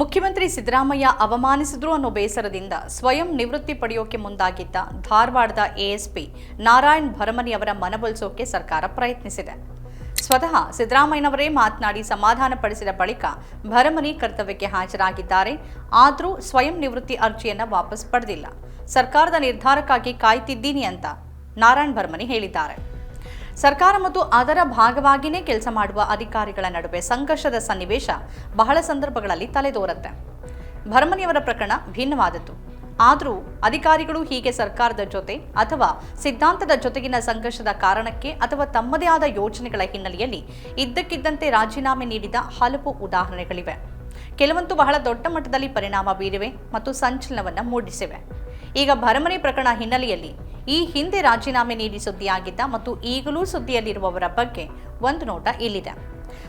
ಮುಖ್ಯಮಂತ್ರಿ ಸಿದ್ದರಾಮಯ್ಯ ಅವಮಾನಿಸಿದ್ರು ಅನ್ನೋ ಬೇಸರದಿಂದ ಸ್ವಯಂ ನಿವೃತ್ತಿ ಪಡೆಯೋಕೆ ಮುಂದಾಗಿದ್ದ ಧಾರವಾಡದ ಎಎಸ್ಪಿ ನಾರಾಯಣ್ ಭರಮನಿ ಅವರ ಮನವೊಲಿಸೋಕೆ ಸರ್ಕಾರ ಪ್ರಯತ್ನಿಸಿದೆ. ಸ್ವತಃ ಸಿದ್ದರಾಮಯ್ಯನವರೇ ಮಾತನಾಡಿ ಸಮಾಧಾನಪಡಿಸಿದ ಬಳಿಕ ಭರಮನಿ ಕರ್ತವ್ಯಕ್ಕೆ ಹಾಜರಾಗಿದ್ದಾರೆ. ಆದರೂ ಸ್ವಯಂ ನಿವೃತ್ತಿ ಅರ್ಜಿಯನ್ನು ವಾಪಸ್ ಪಡೆದಿಲ್ಲ. ಸರ್ಕಾರದ ನಿರ್ಧಾರಕ್ಕಾಗಿ ಕಾಯ್ತಿದ್ದೀನಿ ಅಂತ ನಾರಾಯಣ್ ಭರಮನಿ ಹೇಳಿದ್ದಾರೆ. ಸರ್ಕಾರ ಮತ್ತು ಅದರ ಭಾಗವಾಗಿಯೇ ಕೆಲಸ ಮಾಡುವ ಅಧಿಕಾರಿಗಳ ನಡುವೆ ಸಂಘರ್ಷದ ಸನ್ನಿವೇಶ ಬಹಳ ಸಂದರ್ಭಗಳಲ್ಲಿ ತಲೆದೋರತ್ತೆ. ಭರಮನಿಯವರ ಪ್ರಕರಣ ಭಿನ್ನವಾದದ್ದು. ಆದರೂ ಅಧಿಕಾರಿಗಳು ಹೀಗೆ ಸರ್ಕಾರದ ಜೊತೆ ಅಥವಾ ಸಿದ್ಧಾಂತದ ಜೊತೆಗಿನ ಸಂಘರ್ಷದ ಕಾರಣಕ್ಕೆ ಅಥವಾ ತಮ್ಮದೇ ಆದ ಯೋಜನೆಗಳ ಹಿನ್ನೆಲೆಯಲ್ಲಿ ಇದ್ದಕ್ಕಿದ್ದಂತೆ ರಾಜೀನಾಮೆ ನೀಡಿದ ಹಲವು ಉದಾಹರಣೆಗಳಿವೆ. ಕೆಲವಂತೂ ಬಹಳ ದೊಡ್ಡ ಮಟ್ಟದಲ್ಲಿ ಪರಿಣಾಮ ಬೀರಿವೆ ಮತ್ತು ಸಂಚಲನವನ್ನು ಮೂಡಿಸಿವೆ. ಈಗ ಭರಮನೆ ಪ್ರಕರಣ ಹಿನ್ನೆಲೆಯಲ್ಲಿ ಈ ಹಿಂದೆ ರಾಜೀನಾಮೆ ನೀಡಿ ಸುದ್ದಿಯಾಗಿದ್ದ ಮತ್ತು ಈಗಲೂ ಸುದ್ದಿಯಲ್ಲಿರುವವರ ಬಗ್ಗೆ ಒಂದು ನೋಟ ಇಲ್ಲಿದೆ.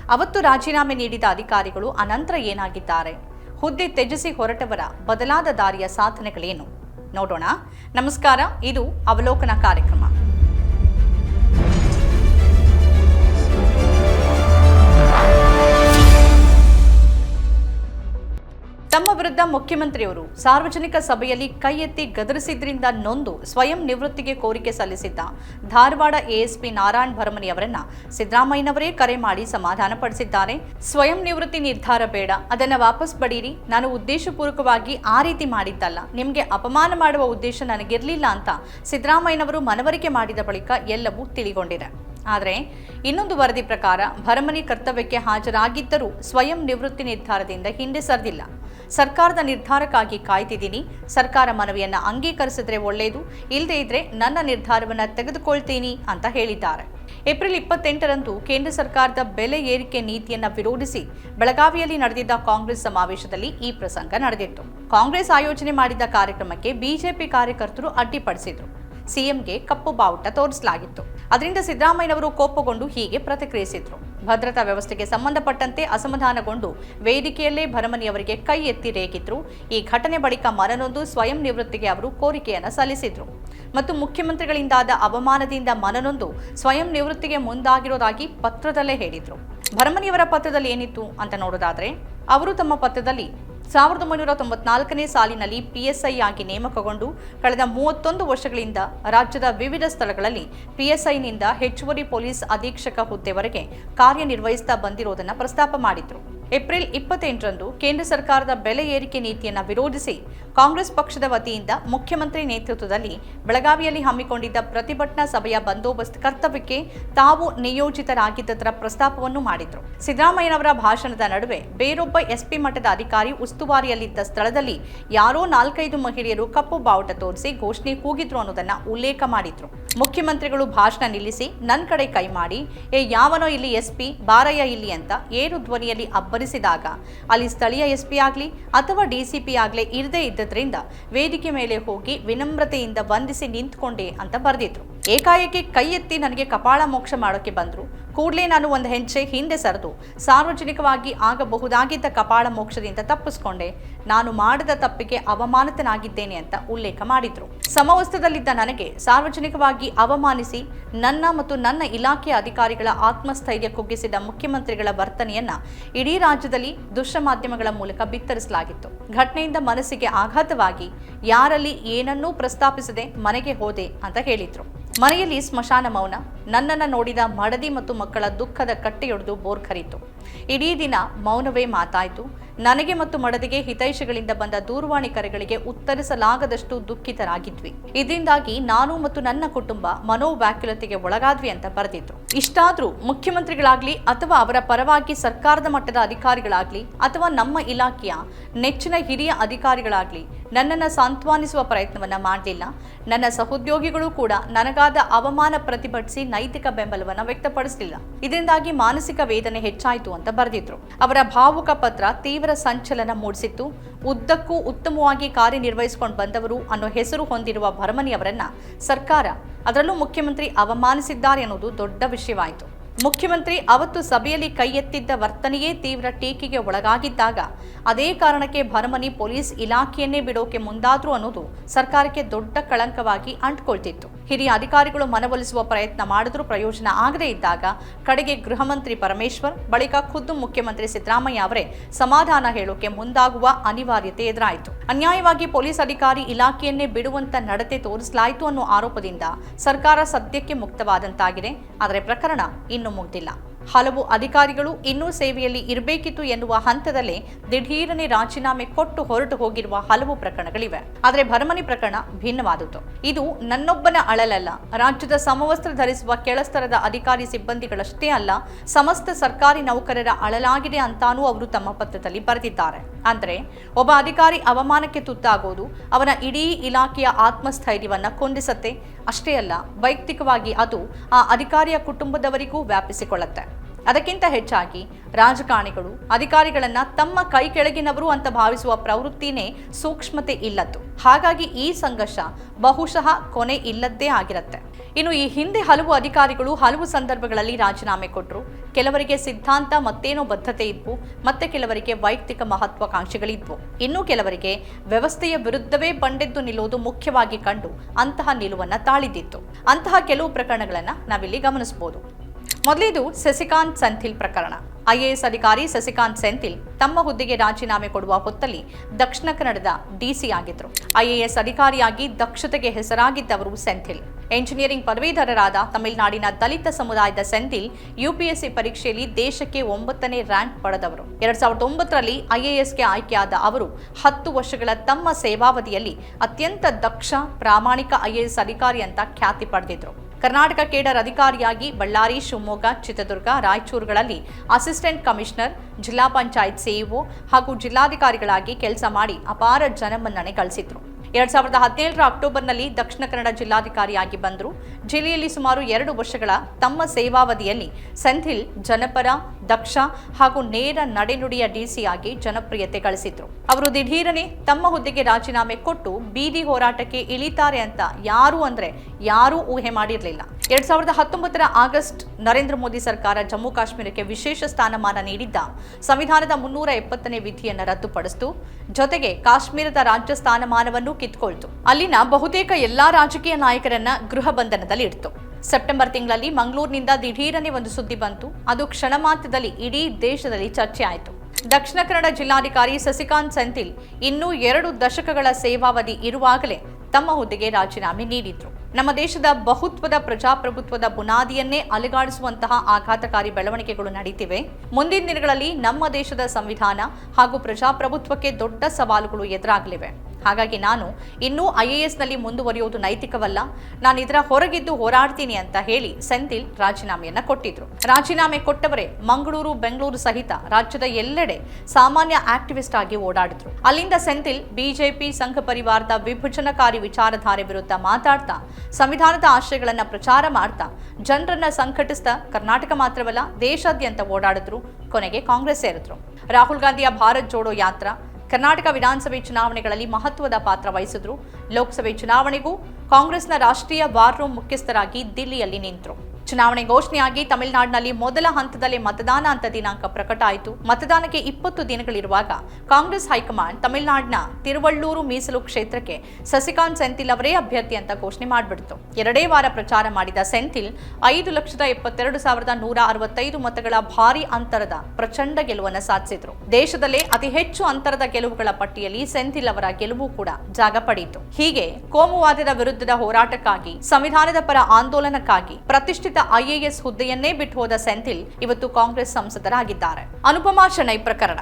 ಅವತ್ತು ರಾಜೀನಾಮೆ ನೀಡಿದ ಅಧಿಕಾರಿಗಳು ಅನಂತರ ಏನಾಗಿದ್ದಾರೆ? ಹುದ್ದೆ ತ್ಯಜಿಸಿ ಹೊರಟವರ ಬದಲಾದ ದಾರಿಯ ಸಾಧನೆಗಳೇನು? ನೋಡೋಣ. ನಮಸ್ಕಾರ, ಇದು ಅವಲೋಕನ ಕಾರ್ಯಕ್ರಮ. ತಮ್ಮ ಮುಖ್ಯಮಂತ್ರಿಯವರು, ಸಾರ್ವಜನಿಕ ಸಭೆಯಲ್ಲಿ ಕೈ ಎತ್ತಿ ಗದರಿಸಿದ್ರಿಂದ ನೊಂದು ಸ್ವಯಂ ನಿವೃತ್ತಿಗೆ ಕೋರಿಕೆ ಸಲ್ಲಿಸಿದ್ದ ಧಾರವಾಡ ಎಎಸ್ಪಿ ನಾರಾಯಣ್ ಭರಮನಿ ಅವರನ್ನ ಸಿದ್ದರಾಮಯ್ಯನವರೇ ಕರೆ ಮಾಡಿ ಸಮಾಧಾನ ಪಡಿಸಿದ್ದಾರೆ ಸ್ವಯಂ ನಿವೃತ್ತಿ ನಿರ್ಧಾರ ಬೇಡ, ಅದನ್ನ ವಾಪಸ್ ಪಡೀರಿ. ನಾನು ಉದ್ದೇಶಪೂರ್ವಕವಾಗಿ ಆ ರೀತಿ ಮಾಡಿದ್ದಲ್ಲ. ನಿಮಗೆ ಅಪಮಾನ ಮಾಡುವ ಉದ್ದೇಶ ನನಗಿರಲಿಲ್ಲ ಅಂತ ಸಿದ್ದರಾಮಯ್ಯನವರು ಮನವರಿಕೆ ಮಾಡಿದ ಬಳಿಕ ಎಲ್ಲವೂ ತಿಳಿಗೊಂಡಿದೆ. ಆದರೆ ಇನ್ನೊಂದು ವರದಿ ಪ್ರಕಾರ ಭರಮನಿ ಕರ್ತವ್ಯಕ್ಕೆ ಹಾಜರಾಗಿದ್ದರೂ ಸ್ವಯಂ ನಿವೃತ್ತಿ ನಿರ್ಧಾರದಿಂದ ಹಿಂದೆ ಸರಿದಿಲ್ಲ. ಸರ್ಕಾರದ ನಿರ್ಧಾರಕ್ಕಾಗಿ ಕಾಯ್ತಿದ್ದೀನಿ. ಸರ್ಕಾರ ಮನವಿಯನ್ನು ಅಂಗೀಕರಿಸಿದ್ರೆ ಒಳ್ಳೆಯದು ಇಲ್ಲದೇ ಇದ್ರೆ ನನ್ನ ನಿರ್ಧಾರವನ್ನು ತೆಗೆದುಕೊಳ್ತೀನಿ ಅಂತ ಹೇಳಿದ್ದಾರೆ. ಏಪ್ರಿಲ್ ಇಪ್ಪತ್ತೆಂಟರಂದು ಕೇಂದ್ರ ಸರ್ಕಾರದ ಬೆಲೆ ಏರಿಕೆ ನೀತಿಯನ್ನ ವಿರೋಧಿಸಿ ಬೆಳಗಾವಿಯಲ್ಲಿ ನಡೆದಿದ್ದ ಕಾಂಗ್ರೆಸ್ ಸಮಾವೇಶದಲ್ಲಿ ಈ ಪ್ರಸಂಗ ನಡೆದಿತ್ತು. ಕಾಂಗ್ರೆಸ್ ಆಯೋಜನೆ ಮಾಡಿದ್ದ ಕಾರ್ಯಕ್ರಮಕ್ಕೆ ಬಿಜೆಪಿ ಕಾರ್ಯಕರ್ತರು ಅಡ್ಡಿಪಡಿಸಿದ್ರು. ಸಿಎಂಗೆ ಕಪ್ಪು ಬಾವುಟ ತೋರಿಸಲಾಗಿತ್ತು. ಅದರಿಂದ ಸಿದ್ದರಾಮಯ್ಯನವರು ಕೋಪಗೊಂಡು ಹೀಗೆ ಪ್ರತಿಕ್ರಿಯಿಸಿದ್ರು. ಭದ್ರತಾ ವ್ಯವಸ್ಥೆಗೆ ಸಂಬಂಧಪಟ್ಟಂತೆ ಅಸಮಾಧಾನಗೊಂಡು ವೇದಿಕೆಯಲ್ಲೇ ಭರಮನಿಯವರಿಗೆ ಕೈ ಎತ್ತಿ ರೇಗಿದ್ರು. ಈ ಘಟನೆ ಬಳಿಕ ಮನನೊಂದು ಸ್ವಯಂ ನಿವೃತ್ತಿಗೆ ಅವರು ಕೋರಿಕೆಯನ್ನು ಸಲ್ಲಿಸಿದ್ರು. ಮತ್ತು ಮುಖ್ಯಮಂತ್ರಿಗಳಿಂದಾದ ಅವಮಾನದಿಂದ ಮನನೊಂದು ಸ್ವಯಂ ನಿವೃತ್ತಿಗೆ ಮುಂದಾಗಿರೋದಾಗಿ ಪತ್ರದಲ್ಲೇ ಹೇಳಿದ್ರು. ಭರಮನಿಯವರ ಪತ್ರದಲ್ಲಿ ಏನಿತ್ತು ಅಂತ ನೋಡೋದಾದ್ರೆ, ಅವರು ತಮ್ಮ ಪತ್ರದಲ್ಲಿ ಸಾವಿರದ ಒಂಬೈನೂರ ತೊಂಬತ್ನಾಲ್ಕನೇ ಸಾಲಿನಲ್ಲಿ ಪಿಎಸ್ಐ ಆಗಿ ನೇಮಕಗೊಂಡು ಕಳೆದ ಮೂವತ್ತೊಂದು ವರ್ಷಗಳಿಂದ ರಾಜ್ಯದ ವಿವಿಧ ಸ್ಥಳಗಳಲ್ಲಿ ಪಿಎಸ್ಐನಿಂದ ಹೆಚ್ಚುವರಿ ಪೊಲೀಸ್ ಅಧೀಕ್ಷಕ ಹುದ್ದೆವರೆಗೆ ಕಾರ್ಯನಿರ್ವಹಿಸುತ್ತಾ ಬಂದಿರುವುದನ್ನು ಪ್ರಸ್ತಾಪ ಮಾಡಿದ್ರು. ಏಪ್ರಿಲ್ ಇಪ್ಪತ್ತೆಂಟರಂದು ಕೇಂದ್ರ ಸರ್ಕಾರದ ಬೆಲೆ ಏರಿಕೆ ನೀತಿಯನ್ನು ವಿರೋಧಿಸಿ ಕಾಂಗ್ರೆಸ್ ಪಕ್ಷದ ವತಿಯಿಂದ ಮುಖ್ಯಮಂತ್ರಿ ನೇತೃತ್ವದಲ್ಲಿ ಬೆಳಗಾವಿಯಲ್ಲಿ ಹಮ್ಮಿಕೊಂಡಿದ್ದ ಪ್ರತಿಭಟನಾ ಸಭೆಯ ಬಂದೋಬಸ್ತ್ ಕರ್ತವ್ಯಕ್ಕೆ ತಾವು ನಿಯೋಜಿತರಾಗಿದ್ದರ ಪ್ರಸ್ತಾಪವನ್ನು ಮಾಡಿದ್ರು. ಸಿದ್ದರಾಮಯ್ಯನವರ ಭಾಷಣದ ನಡುವೆ ಬೇರೊಬ್ಬ ಎಸ್ಪಿ ಮಟ್ಟದ ಅಧಿಕಾರಿ ಉಸ್ತುವಾರಿಯಲ್ಲಿದ್ದ ಸ್ಥಳದಲ್ಲಿ ಯಾರೋ ನಾಲ್ಕೈದು ಮಹಿಳೆಯರು ಕಪ್ಪು ಬಾವುಟ ತೋರಿಸಿ ಘೋಷಣೆ ಕೂಗಿದ್ರು ಅನ್ನೋದನ್ನ ಉಲ್ಲೇಖ ಮಾಡಿದ್ರು. ಮುಖ್ಯಮಂತ್ರಿಗಳು ಭಾಷಣ ನಿಲ್ಲಿಸಿ ನನ್ನ ಕಡೆ ಕೈ ಮಾಡಿ, ಏ ಯಾವನೋ ಇಲ್ಲಿ ಎಸ್ಪಿ, ಬಾರಯ್ಯ ಇಲ್ಲಿ ಅಂತ ಏರು ಧ್ವನಿಯಲ್ಲಿ ಅಬ್ಬರಿಸಿದಾಗ ಅಲ್ಲಿ ಸ್ಥಳೀಯ ಎಸ್ಪಿ ಆಗಲಿ ಅಥವಾ ಡಿಸಿಪಿ ಆಗಲಿ ಇರದೇ ಇದ್ದದ್ರಿಂದ ವೇದಿಕೆ ಮೇಲೆ ಹೋಗಿ ವಿನಮ್ರತೆಯಿಂದ ವಂದಿಸಿ ನಿಂತ್ಕೊಂಡೆ ಅಂತ ಬರೆದಿದ್ರು. ಏಕಾಏಕಿ ಕೈ ಎತ್ತಿ ನನಗೆ ಕಪಾಳ ಮೋಕ್ಷ ಮಾಡೋಕೆ ಬಂದ್ರು. ಕೂಡಲೇ ನಾನು ಒಂದು ಹೆಂಚೆ ಹಿಂದೆ ಸರಿದು ಸಾರ್ವಜನಿಕವಾಗಿ ಆಗಬಹುದಾಗಿದ್ದ ಕಪಾಳ ಮೋಕ್ಷದಿಂದ ತಪ್ಪಿಸ್ಕೊಂಡೆ. ನಾನು ಮಾಡಿದ ತಪ್ಪಿಗೆ ಅವಮಾನಿತನಾಗಿದ್ದೇನೆ ಅಂತ ಉಲ್ಲೇಖ ಮಾಡಿದ್ರು. ಸಮವಸ್ತ್ರದಲ್ಲಿದ್ದ ನನಗೆ ಸಾರ್ವಜನಿಕವಾಗಿ ಅವಮಾನಿಸಿ ನನ್ನ ಮತ್ತು ನನ್ನ ಇಲಾಖೆಯ ಅಧಿಕಾರಿಗಳ ಆತ್ಮಸ್ಥೈರ್ಯ ಕುಗ್ಗಿಸಿದ ಮುಖ್ಯಮಂತ್ರಿಗಳ ವರ್ತನೆಯನ್ನ ಇಡೀ ರಾಜ್ಯದಲ್ಲಿ ದೃಶ್ಯ ಮಾಧ್ಯಮಗಳ ಮೂಲಕ ಬಿತ್ತರಿಸಲಾಗಿತ್ತು. ಘಟನೆಯಿಂದ ಮನಸ್ಸಿಗೆ ಆಘಾತವಾಗಿ ಯಾರಲ್ಲಿ ಏನನ್ನೂ ಪ್ರಸ್ತಾಪಿಸದೆ ಮನೆಗೆ ಹೋದೆ ಅಂತ ಹೇಳಿದ್ರು. ಮನೆಯಲ್ಲಿ ಸ್ಮಶಾನ ಮೌನ, ನನ್ನನ್ನು ನೋಡಿದ ಮಡದಿ ಮತ್ತು ಮಕ್ಕಳ ದುಃಖದ ಕಟ್ಟೆಯೊಡೆದು ಬೋರ್ಖರಿತು ಇಡೀ ದಿನ ಮೌನವೇ ಮಾತಾಯಿತು. ನನಗೆ ಮತ್ತು ಮಡದಿಗೆ ಹಿತೈಷಿಗಳಿಂದ ಬಂದ ದೂರವಾಣಿ ಕರೆಗಳಿಗೆ ಉತ್ತರಿಸಲಾಗದಷ್ಟು ದುಃಖಿತರಾಗಿದ್ವಿ. ಇದರಿಂದಾಗಿ ನಾನು ಮತ್ತು ನನ್ನ ಕುಟುಂಬ ಮನೋವ್ಯಾಕುಲತೆಗೆ ಒಳಗಾದ್ವಿ ಅಂತ ಬರೆದಿದ್ರು. ಇಷ್ಟಾದ್ರೂ ಮುಖ್ಯಮಂತ್ರಿಗಳಾಗ್ಲಿ ಅಥವಾ ಅವರ ಪರವಾಗಿ ಸರ್ಕಾರದ ಮಟ್ಟದ ಅಧಿಕಾರಿಗಳಾಗ್ಲಿ ಅಥವಾ ನಮ್ಮ ಇಲಾಖೆಯ ನೆಚ್ಚಿನ ಹಿರಿಯ ಅಧಿಕಾರಿಗಳಾಗ್ಲಿ ನನ್ನನ್ನು ಸಾಂತ್ವನಿಸುವ ಪ್ರಯತ್ನವನ್ನ ಮಾಡಲಿಲ್ಲ. ನನ್ನ ಸಹೋದ್ಯೋಗಿಗಳು ಕೂಡ ನನಗಾದ ಅವಮಾನ ಪ್ರತಿಭಟಿಸಿ ನೈತಿಕ ಬೆಂಬಲವನ್ನು ವ್ಯಕ್ತಪಡಿಸಲಿಲ್ಲ. ಇದರಿಂದಾಗಿ ಮಾನಸಿಕ ವೇದನೆ ಹೆಚ್ಚಾಯಿತು ಅಂತ ಬರೆದಿದ್ರು. ಅವರ ಭಾವುಕ ಪತ್ರ ತೀವ್ರ ಸಂಚಲನ ಮೂಡಿಸಿತ್ತು. ಉದ್ದಕ್ಕೂ ಉತ್ತಮವಾಗಿ ಕಾರ್ಯನಿರ್ವಹಿಸಿಕೊಂಡು ಬಂದವರು ಅನ್ನೋ ಹೆಸರು ಹೊಂದಿರುವ ಭರಮನಿ ಅವರನ್ನ ಸರ್ಕಾರ, ಅದರಲ್ಲೂ ಮುಖ್ಯಮಂತ್ರಿ ಅವಮಾನಿಸಿದ್ದಾರೆ ಅನ್ನೋದು ದೊಡ್ಡ ವಿಷಯವಾಯಿತು. ಮುಖ್ಯಮಂತ್ರಿ ಅವತ್ತು ಸಭೆಯಲ್ಲಿ ಕೈ ಎತ್ತಿದ್ದ ವರ್ತನೆಯೇ ತೀವ್ರ ಟೀಕೆಗೆ ಒಳಗಾಗಿದ್ದಾಗ, ಅದೇ ಕಾರಣಕ್ಕೆ ಭರಮನಿ ಪೊಲೀಸ್ ಇಲಾಖೆಯನ್ನೇ ಬಿಡೋಕೆ ಮುಂದಾದ್ರು ಅನ್ನೋದು ಸರ್ಕಾರಕ್ಕೆ ದೊಡ್ಡ ಕಳಂಕವಾಗಿ ಅಂಟ್ಕೊಳ್ತಿತ್ತು. ಹಿರಿಯ ಅಧಿಕಾರಿಗಳು ಮನವೊಲಿಸುವ ಪ್ರಯತ್ನ ಮಾಡಿದರೂ ಪ್ರಯೋಜನ ಆಗದೇ ಇದ್ದಾಗ ಕಡೆಗೆ ಗೃಹ ಮಂತ್ರಿ ಪರಮೇಶ್ವರ್, ಬಳಿಕ ಖುದ್ದು ಮುಖ್ಯಮಂತ್ರಿ ಸಿದ್ದರಾಮಯ್ಯ ಅವರೇ ಸಮಾಧಾನ ಹೇಳೋಕೆ ಮುಂದಾಗುವ ಅನಿವಾರ್ಯತೆ ಎದುರಾಯಿತು. ಅನ್ಯಾಯವಾಗಿ ಪೊಲೀಸ್ ಅಧಿಕಾರಿ ಇಲಾಖೆಯನ್ನೇ ಬಿಡುವಂತ ನಡತೆ ತೋರಿಸಲಾಯಿತು ಅನ್ನೋ ಆರೋಪದಿಂದ ಸರ್ಕಾರ ಸದ್ಯಕ್ಕೆ ಮುಕ್ತವಾದಂತಾಗಿದೆ. ಆದರೆ ಪ್ರಕರಣ ಇನ್ನೂ ಮುಗ್ದಿಲ್ಲ. ಹಲವು ಅಧಿಕಾರಿಗಳು ಇನ್ನೂ ಸೇವೆಯಲ್ಲಿ ಇರಬೇಕಿತ್ತು ಎನ್ನುವ ಹಂತದಲ್ಲೇ ದಿಢೀರನೆ ರಾಜೀನಾಮೆ ಕೊಟ್ಟು ಹೊರಟು ಹೋಗಿರುವ ಹಲವು ಪ್ರಕರಣಗಳಿವೆ. ಆದರೆ ಭರಮನಿ ಪ್ರಕರಣ ಭಿನ್ನವಾದುದು ಇದು ನನ್ನೊಬ್ಬನ ಅಳಲಲ್ಲ. ರಾಜ್ಯದ ಸಮವಸ್ತ್ರ ಧರಿಸುವ ಕೆಳಸ್ತರದ ಅಧಿಕಾರಿ ಸಿಬ್ಬಂದಿಗಳಷ್ಟೇ ಅಲ್ಲ, ಸಮಸ್ತ ಸರ್ಕಾರಿ ನೌಕರರ ಅಳಲಾಗಿದೆ ಅಂತಾನೂ ಅವರು ತಮ್ಮ ಪತ್ರದಲ್ಲಿ ಬರೆದಿದ್ದಾರೆ. ಅಂದರೆ ಒಬ್ಬ ಅಧಿಕಾರಿ ಅವಮಾನಕ್ಕೆ ತುತ್ತಾಗೋದು, ಅವನ ಇಡೀ ಇಲಾಖೆಯ ಆತ್ಮಸ್ಥೈರ್ಯವನ್ನ ಕುಂದಿಸತ್ತೆ ಅಷ್ಟೇ ಅಲ್ಲ ವೈಯಕ್ತಿಕವಾಗಿ ಅದು ಆ ಅಧಿಕಾರಿಯ ಕುಟುಂಬದವರಿಗೂ ವ್ಯಾಪಿಸಿಕೊಳ್ಳುತ್ತೆ. ಅದಕ್ಕಿಂತ ಹೆಚ್ಚಾಗಿ ರಾಜಕಾರಣಿಗಳು, ಅಧಿಕಾರಿಗಳನ್ನ ತಮ್ಮ ಕೈ ಕೆಳಗಿನವರು ಅಂತ ಭಾವಿಸುವ ಪ್ರವೃತ್ತಿನೇ ಸೂಕ್ಷ್ಮತೆ ಇಲ್ಲದ್ದು. ಹಾಗಾಗಿ ಈ ಸಂಘರ್ಷ ಬಹುಶಃ ಕೊನೆ ಇಲ್ಲದ್ದೇ ಆಗಿರುತ್ತೆ. ಇನ್ನು ಈ ಹಿಂದೆ ಹಲವು ಅಧಿಕಾರಿಗಳು ಹಲವು ಸಂದರ್ಭಗಳಲ್ಲಿ ರಾಜೀನಾಮೆ ಕೊಟ್ಟರು ಕೆಲವರಿಗೆ ಸಿದ್ಧಾಂತ ಮತ್ತೇನೋ ಬದ್ಧತೆ ಇದ್ವು ಮತ್ತೆ ಕೆಲವರಿಗೆ ವೈಯಕ್ತಿಕ ಮಹತ್ವಾಕಾಂಕ್ಷೆಗಳಿದ್ವು. ಇನ್ನು ಕೆಲವರಿಗೆ ವ್ಯವಸ್ಥೆಯ ವಿರುದ್ಧವೇ ಬಂಡೆದ್ದು ನಿಲ್ಲೋದು ಮುಖ್ಯವಾಗಿ ಕಂಡು ಅಂತಹ ನಿಲುವನ್ನ ತಾಳಿದ್ದಿತ್ತು ಅಂತಹ ಕೆಲವು ಪ್ರಕರಣಗಳನ್ನ ನಾವಿಲ್ಲಿ ಗಮನಿಸಬಹುದು ಮೊದಲೇದು ಸಸಿಕಾಂತ್ ಸೆಂಥಿಲ್ ಪ್ರಕರಣ. ಐಎಎಸ್ ಅಧಿಕಾರಿ ಸಸಿಕಾಂತ್ ಸೆಂಥಿಲ್ ತಮ್ಮ ಹುದ್ದೆಗೆ ರಾಜೀನಾಮೆ ಕೊಡುವ ಹೊತ್ತಲ್ಲಿ ದಕ್ಷಿಣ ಕನ್ನಡದ ಡಿಸಿ ಆಗಿದ್ರು. ಐಎಎಸ್ ಅಧಿಕಾರಿಯಾಗಿ ದಕ್ಷತೆಗೆ ಹೆಸರಾಗಿದ್ದವರು ಸೆಂಥಿಲ್. ಎಂಜಿನಿಯರಿಂಗ್ ಪದವೀಧರರಾದ ತಮಿಳುನಾಡಿನ ದಲಿತ ಸಮುದಾಯದ ಸೆಂಥಿಲ್ ಯುಪಿಎಸ್ಸಿ ಪರೀಕ್ಷೆಯಲ್ಲಿ ದೇಶಕ್ಕೆ ಒಂಬತ್ತನೇ ರ್ಯಾಂಕ್ ಪಡೆದವರು. ಎರಡ್ ಸಾವಿರದ ಒಂಬತ್ತರಲ್ಲಿ ಐಎಎಸ್ಗೆ ಆಯ್ಕೆಯಾದ ಅವರು ಹತ್ತು ವರ್ಷಗಳ ತಮ್ಮ ಸೇವಾವಧಿಯಲ್ಲಿ ಅತ್ಯಂತ ದಕ್ಷ, ಪ್ರಾಮಾಣಿಕ ಐಎಎಸ್ ಅಧಿಕಾರಿ ಅಂತ ಖ್ಯಾತಿ ಪಡೆದಿದ್ರು. ಕರ್ನಾಟಕ ಕೇಡರ್ ಅಧಿಕಾರಿಯಾಗಿ Ballari, Shivamogga, Chitradurga, ರಾಯಚೂರುಗಳಲ್ಲಿ assistant commissioner, zilla panchayat CEO ಹಾಗೂ ಜಿಲ್ಲಾಧಿಕಾರಿಗಳಾಗಿ ಕೆಲಸ ಮಾಡಿ ಅಪಾರ ಜನಮನ್ನಣೆ ಗಳಿಸಿದ್ರು ಎರಡ್ ಸಾವಿರದ ಹದಿನೇಳರ ಅಕ್ಟೋಬರ್ನಲ್ಲಿ ದಕ್ಷಿಣ ಕನ್ನಡ ಜಿಲ್ಲಾಧಿಕಾರಿಯಾಗಿ ಬಂದರು. ಜಿಲ್ಲೆಯಲ್ಲಿ ಸುಮಾರು ಎರಡು ವರ್ಷಗಳ ತಮ್ಮ ಸೇವಾವಧಿಯಲ್ಲಿ ಸೆಂಥಿಲ್, ಜನಪರ, ದಕ್ಷ ಹಾಗೂ ನೇರ ನಡೆನುಡಿಯ ಡಿಸಿಯಾಗಿ ಜನಪ್ರಿಯತೆ ಗಳಿಸಿದ್ರು. ಅವರು ದಿಢೀರನೆ ತಮ್ಮ ಹುದ್ದೆಗೆ ರಾಜೀನಾಮೆ ಕೊಟ್ಟು ಬೀದಿ ಹೋರಾಟಕ್ಕೆ ಇಳಿತಾರೆ ಅಂತ ಯಾರು ಅಂದ್ರೆ ಯಾರೂ ಊಹೆ ಮಾಡಿರಲಿಲ್ಲ. ಎರಡ್ ಸಾವಿರದ ಹತ್ತೊಂಬತ್ತರ ಆಗಸ್ಟ್ ನರೇಂದ್ರ ಮೋದಿ ಸರ್ಕಾರ ಜಮ್ಮು ಕಾಶ್ಮೀರಕ್ಕೆ ವಿಶೇಷ ಸ್ಥಾನಮಾನ ನೀಡಿದ್ದ. ಸಂವಿಧಾನದ ಮುನ್ನೂರ ಎಪ್ಪತ್ತನೇ ವಿಧಿಯನ್ನು ರದ್ದುಪಡಿಸಿತು. ಜೊತೆಗೆ ಕಾಶ್ಮೀರದ ರಾಜ್ಯ ಸ್ಥಾನಮಾನವನ್ನು ಕಿತ್ಕೊಳ್ತು. ಅಲ್ಲಿನ ಬಹುತೇಕ ಎಲ್ಲಾ ರಾಜಕೀಯ ನಾಯಕರನ್ನ ಗೃಹ ಬಂಧನದಲ್ಲಿ ಇಡ್ತು. ಸೆಪ್ಟೆಂಬರ್ ತಿಂಗಳಲ್ಲಿ ಮಂಗಳೂರಿನಿಂದ ದಿಢೀರನೆ ಒಂದು ಸುದ್ದಿ ಬಂತು. ಅದು ಕ್ಷಣಮಾತ್ರದಲ್ಲಿ ಇಡೀ ದೇಶದಲ್ಲಿ ಚರ್ಚೆ ಆಯಿತು. ದಕ್ಷಿಣ ಕನ್ನಡ ಜಿಲ್ಲಾಧಿಕಾರಿ ಸಸಿಕಾಂತ್ ಸೆಂಥಿಲ್ ಇನ್ನೂ ಎರಡು ದಶಕಗಳ ಸೇವಾವಧಿ ಇರುವಾಗಲೇ ತಮ್ಮ ಹುದ್ದೆಗೆ ರಾಜೀನಾಮೆ ನೀಡಿದ್ರು. ನಮ್ಮ ದೇಶದ ಬಹುತ್ವದ ಪ್ರಜಾಪ್ರಭುತ್ವದ ಬುನಾದಿಯನ್ನೇ ಅಲುಗಾಡಿಸುವಂತಹ ಆಘಾತಕಾರಿ ಬೆಳವಣಿಗೆಗಳು ನಡೀತಿವೆ. ಮುಂದಿನ ದಿನಗಳಲ್ಲಿ ನಮ್ಮ ದೇಶದ ಸಂವಿಧಾನ ಹಾಗೂ ಪ್ರಜಾಪ್ರಭುತ್ವಕ್ಕೆ ದೊಡ್ಡ ಸವಾಲುಗಳು ಎದುರಾಗಲಿವೆ. ಹಾಗಾಗಿ ನಾನು ಇನ್ನೂ ನಲ್ಲಿ ಮುಂದುವರಿಯುವುದು ನೈತಿಕವಲ್ಲ. ನಾನು ಇದರ ಹೊರಗಿದ್ದು ಹೋರಾಡ್ತೀನಿ ಅಂತ ಹೇಳಿ ಸೆಂಥಿಲ್ ರಾಜೀನಾಮೆಯನ್ನ ಕೊಟ್ಟಿದ್ರು. ರಾಜೀನಾಮೆ ಕೊಟ್ಟವರೇ ಮಂಗಳೂರು, ಬೆಂಗಳೂರು ಸಹಿತ ರಾಜ್ಯದ ಎಲ್ಲೆಡೆ ಸಾಮಾನ್ಯ ಆಕ್ಟಿವಿಸ್ಟ್ ಆಗಿ ಓಡಾಡಿದ್ರು. ಅಲ್ಲಿಂದ ಸೆಂಥಿಲ್ ಬಿಜೆಪಿ ಸಂಘ ಪರಿವಾರದ ವಿಭಜನಕಾರಿ ವಿಚಾರಧಾರೆ ವಿರುದ್ಧ ಮಾತಾಡ್ತಾ, ಸಂವಿಧಾನದ ಆಶಯಗಳನ್ನ ಪ್ರಚಾರ ಮಾಡ್ತಾ, ಜನರನ್ನ ಸಂಘಟಿಸ್ತಾ ಕರ್ನಾಟಕ ಮಾತ್ರವಲ್ಲ ದೇಶಾದ್ಯಂತ ಓಡಾಡಿದ್ರು, ಕೊನೆಗೆ ಕಾಂಗ್ರೆಸ್ ಸೇರಿದ್ರು. ರಾಹುಲ್ ಗಾಂಧಿಯ ಭಾರತ್ ಜೋಡೋ ಯಾತ್ರಾ ಕರ್ನಾಟಕ ವಿಧಾನಸಭೆ ಚುನಾವಣೆಗಳಲ್ಲಿ ಮಹತ್ವದ ಪಾತ್ರ ವಹಿಸಿದ್ರು. ಲೋಕಸಭೆ ಚುನಾವಣೆಗೂ ಕಾಂಗ್ರೆಸ್ನ ರಾಷ್ಟ್ರೀಯ ವಾರ್ ರೂಮ್ ಮುಖ್ಯಸ್ಥರಾಗಿ ದಿಲ್ಲಿಯಲ್ಲಿ ನಿಂತರು. ಚುನಾವಣೆ ಘೋಷಣೆಯಾಗಿ ತಮಿಳುನಾಡಿನಲ್ಲಿ ಮೊದಲ ಹಂತದಲ್ಲಿ ಮತದಾನ ಅಂತ ದಿನಾಂಕ ಪ್ರಕಟ ಆಯಿತು. ಮತದಾನಕ್ಕೆ ಇಪ್ಪತ್ತು ದಿನಗಳಿರುವಾಗ ಕಾಂಗ್ರೆಸ್ ಹೈಕಮಾಂಡ್ ತಮಿಳುನಾಡಿನ ತಿರುವಳ್ಳೂರು ಮೀಸಲು ಕ್ಷೇತ್ರಕ್ಕೆ ಸಸಿಕಾಂತ್ ಸೆಂಥಿಲ್ ಅವರೇ ಅಭ್ಯರ್ಥಿ ಅಂತ ಘೋಷಣೆ ಮಾಡಿಬಿಡ್ತು. ಎರಡೇ ವಾರ ಪ್ರಚಾರ ಮಾಡಿದ ಸೆಂಥಿಲ್ ಐದು ಲಕ್ಷದ ಎಪ್ಪತ್ತೆರಡು ಸಾವಿರದ ನೂರ ಅರವತ್ತೈದು ಮತಗಳ ಭಾರಿ ಅಂತರದ ಪ್ರಚಂಡ ಗೆಲುವನ್ನು ಸಾಧಿಸಿದ್ರು. ದೇಶದಲ್ಲೇ ಅತಿ ಹೆಚ್ಚು ಅಂತರದ ಗೆಲುವುಗಳ ಪಟ್ಟಿಯಲ್ಲಿ ಸೆಂಥಿಲ್ ಅವರ ಗೆಲುವು ಕೂಡ ಜಾಗ ಪಡೆಯಿತು ಹೀಗೆ ಕೋಮುವಾದದ ವಿರುದ್ಧದ ಹೋರಾಟಕ್ಕಾಗಿ, ಸಂವಿಧಾನದ ಪರ ಆಂದೋಲನಕ್ಕಾಗಿ ಪ್ರತಿಷ್ಠಿತ ಐಎಎಸ್ ಹುದ್ದೆಯನ್ನೇ ಬಿಟ್ಟು ಹೋದ ಸೆಂಥಿಲ್ ಇವತ್ತು ಕಾಂಗ್ರೆಸ್ ಸಂಸದರಾಗಿದ್ದಾರೆ. ಅನುಪಮಾ ಶೆಣೈ ಪ್ರಕರಣ.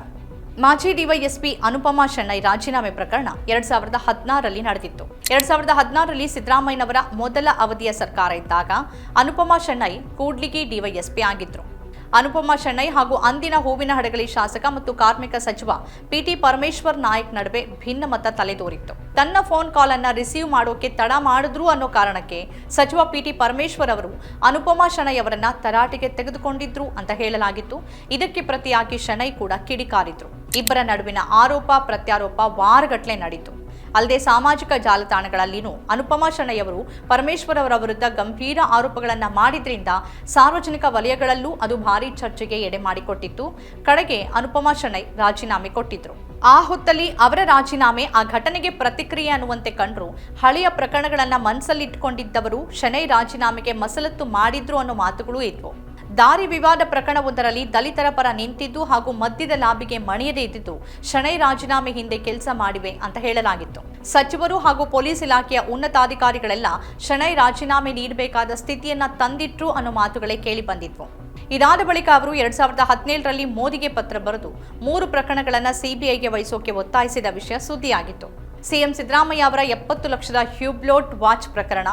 ಮಾಜಿ ಡಿವೈಎಸ್ಪಿ ಅನುಪಮಾ ಶೆಣೈ ರಾಜೀನಾಮೆ ಪ್ರಕರಣ ಎರಡ್ ಸಾವಿರದ ಹದಿನಾರರಲ್ಲಿ ನಡೆದಿತ್ತು. ಎರಡ್ ಸಾವಿರದ ಹದಿನಾರರಲ್ಲಿ ಸಿದ್ದರಾಮಯ್ಯನವರ ಮೊದಲ ಅವಧಿಯ ಸರ್ಕಾರ ಇದ್ದಾಗ ಅನುಪಮಾ ಶೆಣೈ ಕೂಡ್ಲಿಗಿ ಡಿವೈಎಸ್ಪಿ ಆಗಿದ್ರು. ಅನುಪಮಾ ಶೆಣೈ ಹಾಗೂ ಅಂದಿನ ಹೂವಿನ ಹಡಗಲಿ ಶಾಸಕ ಮತ್ತು ಕಾರ್ಮಿಕ ಸಚಿವ ಪಿಟಿ ಪರಮೇಶ್ವರ್ ನಾಯಕ್ ನಡುವೆ ಭಿನ್ನಮತ ತಲೆದೋರಿತ್ತು. ತನ್ನ ಫೋನ್ ಕಾಲ್ ಅನ್ನ ರಿಸೀವ್ ಮಾಡೋಕೆ ತಡ ಮಾಡಿದ್ರು ಅನ್ನೋ ಕಾರಣಕ್ಕೆ ಸಚಿವ ಪಿಟಿ ಪರಮೇಶ್ವರ್ ಅವರು ಅನುಪಮಾ ಶೆಣೈ ಅವರನ್ನ ತರಾಟೆಗೆ ತೆಗೆದುಕೊಂಡಿದ್ರು ಅಂತ ಹೇಳಲಾಗಿತ್ತು. ಇದಕ್ಕೆ ಪ್ರತಿಯಾಗಿ ಶೆಣೈ ಕೂಡ ಕಿಡಿಕಾರಿದ್ರು. ಇಬ್ಬರ ನಡುವಿನ ಆರೋಪ, ಪ್ರತ್ಯಾರೋಪ ವಾರಗಟ್ಲೆ ನಡೀತು. ಅಲ್ಲದೆ ಸಾಮಾಜಿಕ ಜಾಲತಾಣಗಳಲ್ಲಿನೂ ಅನುಪಮಾ ಶೆಣೈಯವರು ಪರಮೇಶ್ವರ್ ಅವರ ವಿರುದ್ಧ ಗಂಭೀರ ಆರೋಪಗಳನ್ನು ಮಾಡಿದ್ರಿಂದ ಸಾರ್ವಜನಿಕ ವಲಯಗಳಲ್ಲೂ ಅದು ಭಾರೀ ಚರ್ಚೆಗೆ ಎಡೆ ಮಾಡಿಕೊಟ್ಟಿತ್ತು. ಕಡೆಗೆ ಅನುಪಮಾ ಶಣೈ ರಾಜೀನಾಮೆ ಕೊಟ್ಟಿದ್ರು. ಆ ಹೊತ್ತಲ್ಲಿ ಅವರ ರಾಜೀನಾಮೆ ಆ ಘಟನೆಗೆ ಪ್ರತಿಕ್ರಿಯೆ ಅನ್ನುವಂತೆ ಕಂಡ್ರು. ಹಳೆಯ ಪ್ರಕರಣಗಳನ್ನ ಮನಸ್ಸಲ್ಲಿಟ್ಕೊಂಡಿದ್ದವರು ಶನೈ ರಾಜೀನಾಮೆಗೆ ಮಸಲತ್ತು ಮಾಡಿದ್ರು ಅನ್ನೋ ಮಾತುಗಳು ಇದ್ವು. ದಾರಿ ವಿವಾದ ಪ್ರಕರಣವೊಂದರಲ್ಲಿ ದಲಿತರ ಪರ ನಿಂತಿದ್ದು ಹಾಗೂ ಮದ್ಯದ ಲಾಬಿಗೆ ಮಣಿಯದೇ ಇದ್ದಿದ್ದು ಶಣೈ ರಾಜೀನಾಮೆ ಹಿಂದೆ ಕೆಲಸ ಮಾಡಿವೆ ಅಂತ ಹೇಳಲಾಗಿತ್ತು. ಸಚಿವರು ಹಾಗೂ ಪೊಲೀಸ್ ಇಲಾಖೆಯ ಉನ್ನತಾಧಿಕಾರಿಗಳೆಲ್ಲ ಶಣೈ ರಾಜೀನಾಮೆ ನೀಡಬೇಕಾದ ಸ್ಥಿತಿಯನ್ನ ತಂದಿಟ್ರು ಅನ್ನೋ ಮಾತುಗಳೇ ಕೇಳಿ ಬಂದಿದ್ವು. ಇದಾದ ಬಳಿಕ ಅವರು ಎರಡ್ ಸಾವಿರದ ಹದಿನೇಳರಲ್ಲಿ ಮೋದಿಗೆ ಪತ್ರ ಬರೆದು ಮೂರು ಪ್ರಕರಣಗಳನ್ನು ಸಿಬಿಐಗೆ ವಹಿಸೋಕೆ ಒತ್ತಾಯಿಸಿದ ವಿಷಯ ಸುದ್ದಿಯಾಗಿತ್ತು. ಸಿಎಂ ಸಿದ್ದರಾಮಯ್ಯ ಅವರ ಎಪ್ಪತ್ತು ಲಕ್ಷದ ಹ್ಯೂಬ್ಲೋಟ್ ವಾಚ್ ಪ್ರಕರಣ